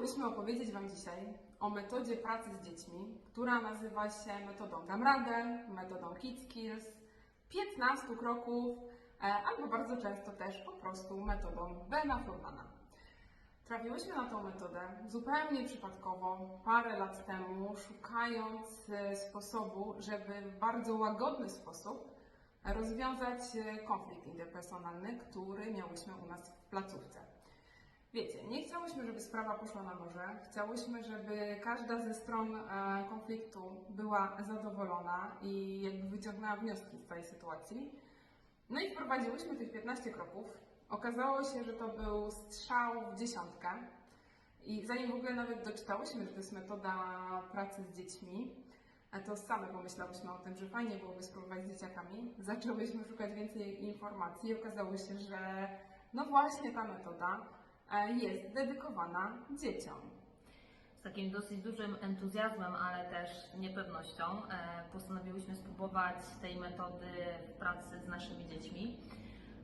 Chciałybyśmy opowiedzieć Wam dzisiaj o metodzie pracy z dziećmi, która nazywa się metodą Dam Radę, metodą Kids Skills, 15 kroków, e, albo bardzo często też po prostu metodą Bena Furmana. Trafiłyśmy na tą metodę zupełnie przypadkowo parę lat temu, szukając e, sposobu, żeby w bardzo łagodny sposób rozwiązać e, konflikt interpersonalny, który miałyśmy u nas w placówce. Wiecie, nie chciałyśmy, żeby sprawa poszła na morze. Chciałyśmy, żeby każda ze stron e, konfliktu była zadowolona i jakby wyciągnęła wnioski z tej sytuacji. No i wprowadziłyśmy tych 15 kroków. Okazało się, że to był strzał w dziesiątkę. I zanim w ogóle nawet doczytałyśmy, że to jest metoda pracy z dziećmi, to same pomyślałyśmy o tym, że fajnie byłoby spróbować z dzieciakami. Zaczęłyśmy szukać więcej informacji i okazało się, że no właśnie ta metoda jest dedykowana dzieciom. Z takim dosyć dużym entuzjazmem, ale też niepewnością e, postanowiłyśmy spróbować tej metody w pracy z naszymi dziećmi.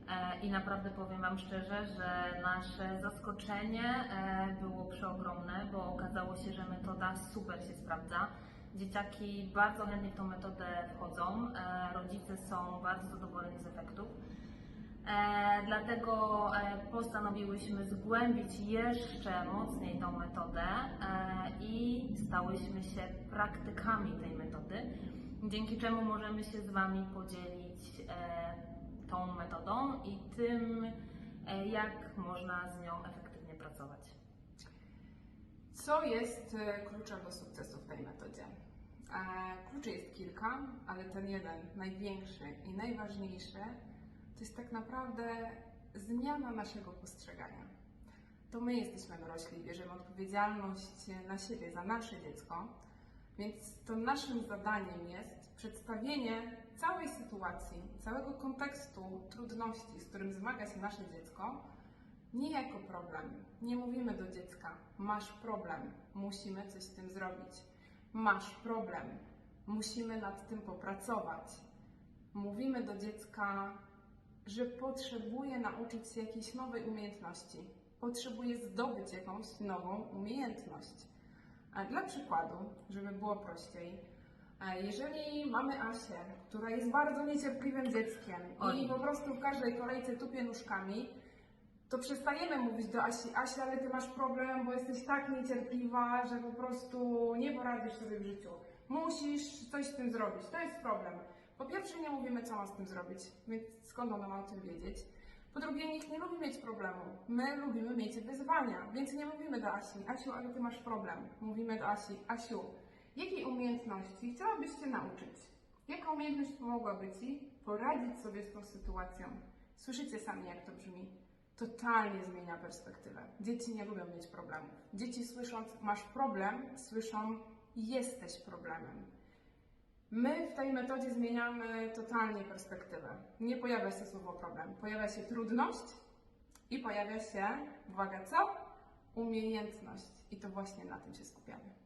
E, I naprawdę powiem Wam szczerze, że nasze zaskoczenie e, było przeogromne, bo okazało się, że metoda super się sprawdza. Dzieciaki bardzo chętnie w tą metodę wchodzą, rodzice są bardzo zadowoleni z efektów. E, dlatego e, postanowiłyśmy zgłębić jeszcze mocniej tą metodę e, i stałyśmy się praktykami tej metody, dzięki czemu możemy się z Wami podzielić tą metodą i tym, jak można z nią efektywnie pracować. Co jest kluczem do sukcesu w tej metodzie? Kluczy jest kilka, ale ten jeden, największy i najważniejszy, to jest tak naprawdę zmiana naszego postrzegania. To my jesteśmy dorośli, bierzemy odpowiedzialność na siebie za nasze dziecko, więc to naszym zadaniem jest przedstawienie całej sytuacji, całego kontekstu trudności, z którym zmaga się nasze dziecko, nie jako problem. Nie mówimy do dziecka, masz problem, musimy coś z tym zrobić. Masz problem, musimy nad tym popracować. Mówimy do dziecka, że potrzebuje nauczyć się jakiejś nowej umiejętności, potrzebuje zdobyć jakąś nową umiejętność. A Dla przykładu, żeby było prościej, e, jeżeli mamy Asię, która jest bardzo niecierpliwym dzieckiem Oj. i po prostu w każdej kolejce tupie nóżkami, to przestajemy mówić do Asi, Asia, ale ty masz problem, bo jesteś tak niecierpliwa, że po prostu nie poradzisz sobie w życiu. Musisz coś z tym zrobić. To jest problem. Po pierwsze, nie mówimy, co ma z tym zrobić, więc skąd ona ma o tym wiedzieć? Po drugie, nikt nie lubi mieć problemu. My lubimy mieć wyzwania, więc nie mówimy do Asi, Asiu, ale ty masz problem. Mówimy do Asi, Asiu, jakiej umiejętności chciałabyś się nauczyć? Jaka umiejętność pomogłaby ci poradzić sobie z tą sytuacją? Słyszycie sami, jak to brzmi? Totalnie zmienia perspektywę. Dzieci nie lubią mieć problemów. Dzieci słysząc, masz problem, słyszą, jesteś problemem. My w tej metodzie zmieniamy totalnie perspektywę. Nie pojawia się słowo problem, pojawia się trudność i pojawia się, uwaga, co? Umiejętność. I to właśnie na tym się skupiamy.